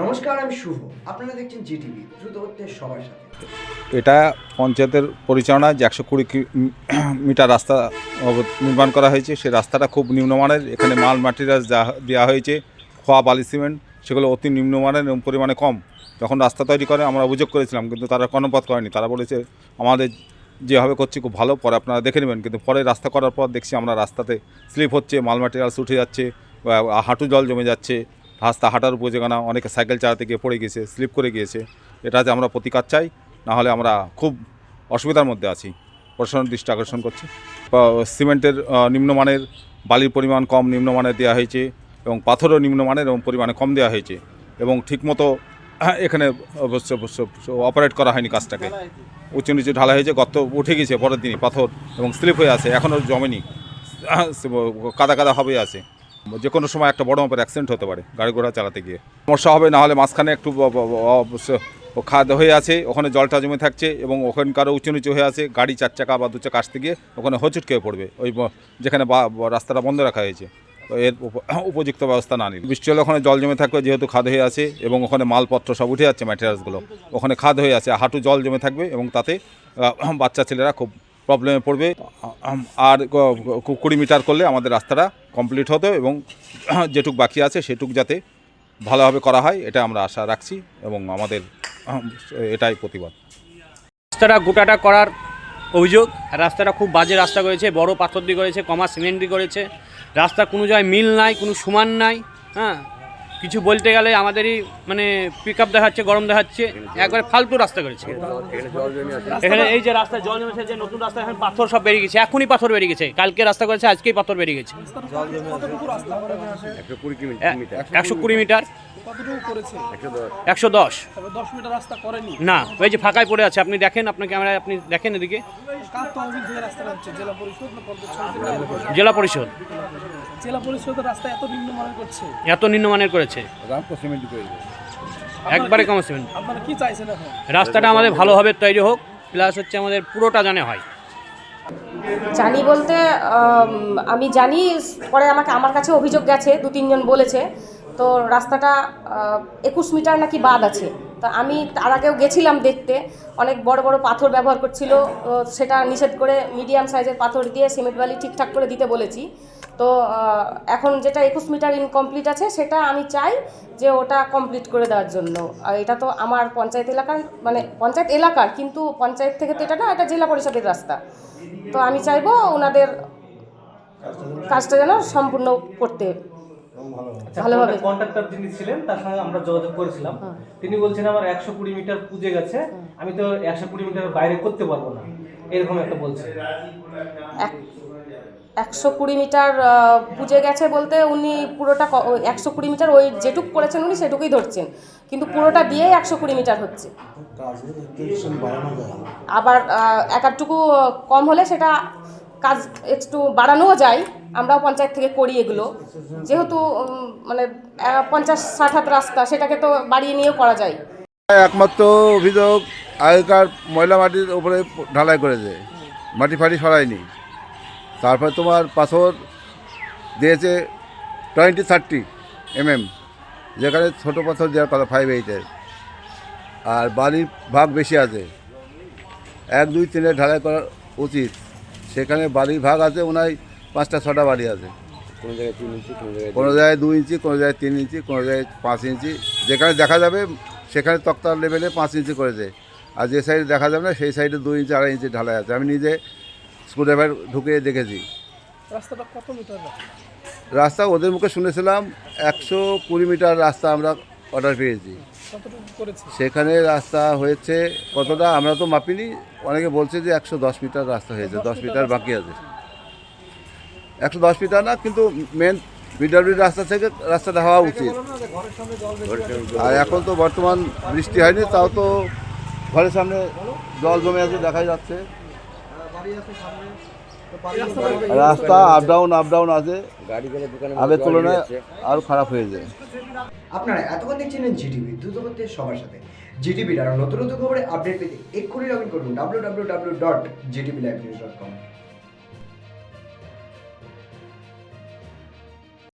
নমস্কার, আমি শুভ। আপনারা দেখছেন জিটিভি, দ্রুত হচ্ছে সবার সাথে। এটা পঞ্চায়েতের পরিচালনায় যে একশো কুড়ি মিটার রাস্তা নির্মাণ করা হয়েছে। সেই রাস্তাটা খুব নিম্নমানের। এখানে মাল ম্যাটেরিয়ালস দেওয়া হয়েছে, খোয়া বালি সিমেন্ট সেগুলো অতি নিম্নমানের পরিমাণে কম। যখন রাস্তা তৈরি করে, আমরা অভিযোগ করেছিলাম, কিন্তু তারা কর্ণপাত করেনি। তারা বলেছে, আমাদের যেভাবে করছি, খুব ভালো, পরে আপনারা দেখে নেবেন। কিন্তু পরে রাস্তা করার পর দেখছি, আমরা রাস্তাতে স্লিপ হচ্ছে, মাল ম্যাটেরিয়ালস উঠে যাচ্ছে হাঁটু জল জমে যাচ্ছে। রাস্তা হাঁটার উপযোগা না অনেকে সাইকেল চালাতে গিয়ে পড়ে গিয়েছে, স্লিপ করে গিয়েছে এটাতে আমরা প্রতিকার চাই না হলে আমরা খুব অসুবিধার মধ্যে আছি। প্রশাসনের দৃষ্টি আকর্ষণ করছি। সিমেন্টের নিম্নমানের বালির পরিমাণ কম নিম্নমানের দেওয়া হয়েছে এবং পাথরও নিম্নমানের এবং পরিমাণে কম দেওয়া হয়েছে এবং ঠিকমতো এখানে অবশ্য অপারেট করা হয়নি কাজটাকে। উঁচু নিচু ঢালা হয়েছে, গর্ত উঠে গেছে পরের দিনই, পাথর এবং স্লিপ হয়ে আছে, এখনও জমেনি। কাদা কাদা হবে আছে। যে কোনো সময় একটা বড় মাপের অ্যাক্সিডেন্ট হতে পারে, গাড়ি ঘোড়া চালাতে গিয়ে। সমস্যা হবে না হলে মাঝখানে একটু খাদ হয়ে আছে, ওখানে জলটা জমে থাকছে এবং ওখানকারও উঁচু নিচু হয়ে আছে, গাড়ি চার চাকা বা দু চাকা আসতে গিয়ে ওখানে হচুট খেয়ে পড়বে, ওই যেখানে রাস্তাটা বন্ধ রাখা হয়েছে। এর উপযুক্ত ব্যবস্থা না নিলে। বৃষ্টি হলে ওখানে জল জমে থাকবে, যেহেতু খাদ হয়ে আছে এবং ওখানে মালপত্র সব উঠে যাচ্ছে ম্যাটেরিয়ালসগুলো ওখানে খাদ হয়ে আছে, হাঁটু জল জমে থাকবে এবং তাতে বাচ্চা ছেলেরা খুব প্রবলেমে পড়বে। আর কুড়ি মিটার করলে আমাদের রাস্তাটা কমপ্লিট হতো এবং যেটুক বাকি আছে সেটুক যাতে ভালোভাবে করা হয়, এটা আমরা আশা রাখছি এবং আমাদের এটাই প্রতিবাদ। রাস্তাটা গোটাটা করার অভিযোগ, রাস্তাটা খুব বাজে রাস্তা করেছে, বড় পাথর দিয়ে করেছে, কমা সিমেন্ট দিয়ে করেছে। রাস্তা কোনো জায়গায় মিল নাই, কোনো সমান নাই হ্যাঁ? কিছু বলতে গেলে আমাদেরই মানে পিক আপ দেখাচ্ছে গরম দেখাচ্ছে একবারে ফালতু রাস্তা করেছে। এখানে এই যে রাস্তা জল জমেছে যে নতুন রাস্তা এখানে পাথর সব বেরিয়ে গেছে এখনই পাথর বেরিয়ে গেছে কালকে রাস্তা করেছে আজকেই পাথর বেরিয়ে গেছে। একশো কুড়ি মিটার। একশো দশ। না ওই যে ফাঁকায় পড়ে আছে আপনি দেখেন আপনার ক্যামেরায় আপনি দেখেন এদিকে। জেলা পরিষদ। না পঞ্চায়েত সমিতি? জেলা পরিষদ জেলা পরিষদের রাস্তা এত নিম্নমানের করছে। এত নিম্নমানের করেছে। একবারে কম সিমেন্ট। আপনারা কি চাইছেন এখন? রাস্তাটা আমাদের ভালোভাবে তৈরি হোক প্লাস হচ্ছে আমাদের পুরোটা জানে হয়। জানি বলতে আমি জানি পরে আমাকে আমার কাছে অভিযোগ গেছে দু তিনজন বলেছে। তো রাস্তাটা একুশ মিটার নাকি বাদ আছে। তো আমি তার আগেও গেছিলাম দেখতে অনেক বড় বড় পাথর ব্যবহার করছিল। তো সেটা নিষেধ করে মিডিয়াম সাইজের পাথর দিয়ে সিমেন্ট বালি ঠিকঠাক করে দিতে বলেছি। তো এখন যেটা একুশ মিটার ইনকমপ্লিট আছে সেটা আমি চাই যে ওটা কমপ্লিট করে দেওয়ার জন্য। আর এটা তো আমার পঞ্চায়েত এলাকার মানে পঞ্চায়েত এলাকার কিন্তু পঞ্চায়েত থেকে তো এটা না এটা জেলা পরিষদের রাস্তা। তো আমি চাইব ওনাদের কাজটা যেন সম্পূর্ণ করতে ভালোভাবে। কন্ট্রাক্টর যিনি ছিলেন তার সঙ্গে আমরা যোগাযোগ করেছিলাম। তিনি বলছেন আমার একশো কুড়ি মিটার পুজে গেছে আমি তো একশো কুড়ি মিটার বাইরে করতে পারব না। এরকম একটা বলছে। একশো কুড়ি মিটার পুজে গেছে বলতে উনি পুরোটা একশো কুড়ি মিটার ওই যেটুক করেছেন উনি সেটুকুই ধরছেন। কিন্তু পুরোটা দিয়ে একশো কুড়ি মিটার হচ্ছে। আবার এক আধটুকু কম হলে সেটা কাজ একটু বাড়ানোও যায়। আমরাও পঞ্চায়েত থেকে করি এগুলো। যেহেতু মানে পঞ্চাশ ষাট হাত রাস্তা, সেটাকে তো বাড়িয়ে নিয়েও করা যায়। একমাত্র অভিযোগ আগেকার ময়লা মাটির উপরে ঢালাই করেছে। মাটি ফাটি সরায়নি। তারপরে তোমার পাথর দিয়েছে টোয়েন্টি থার্টি এমএম যেখানে ছোটো পাথর দেওয়ার কথা ফাইভ এইটের আর বালির ভাগ বেশি আছে। এক দুই তিনে ঢালাই করা উচিত। সেখানে বালির ভাগ আছে ওনায় পাঁচটা ছটা বাড়ি আছে। কোনো জায়গায় দুই ইঞ্চি কোনো জায়গায় তিন ইঞ্চি কোনো জায়গায় পাঁচ ইঞ্চি। যেখানে দেখা যাবে সেখানে তক্তার লেভেলে পাঁচ ইঞ্চি করেছে। আর যে সাইডে দেখা যাবে না সেই সাইডে দুই ইঞ্চি আড়াই ইঞ্চি ঢালাই আছে। আমি নিজে স্ক্রুড্রাইভার ঢুকে দেখেছি। রাস্তাটা কত মিটার রাস্তা? রাস্তা ওদের মুখে শুনেছিলাম একশো কুড়ি মিটার রাস্তা আমরা অর্ডার পেয়েছি। সেখানে রাস্তা হয়েছে কতটা আমরা তো মাপিনি অনেকে বলছে যে একশো দশ মিটার রাস্তা হয়েছে দশ মিটার বাকি আছে। একশো দশ মিটার না কিন্তু মেন বিডাব্লিউ রাস্তা থেকে রাস্তাটা হওয়া উচিত। আর এখন তো বর্তমান বৃষ্টি হয়নি তাও তো ঘরের সামনে জল জমে আছে দেখা যাচ্ছে। রাস্তা আপ ডাউন আপ ডাউন আছে। আগের তুলনায় আরও খারাপ হয়ে যায়। আপনারা এতক্ষণ দেখছিলেন জিটিভি দ্রুত সবার সাথে। জিটিভির আরও নতুন নতুন খবরে আপডেট পেতে এক্ষুনি লগ ইন করুন W W W dot GTV live news dot com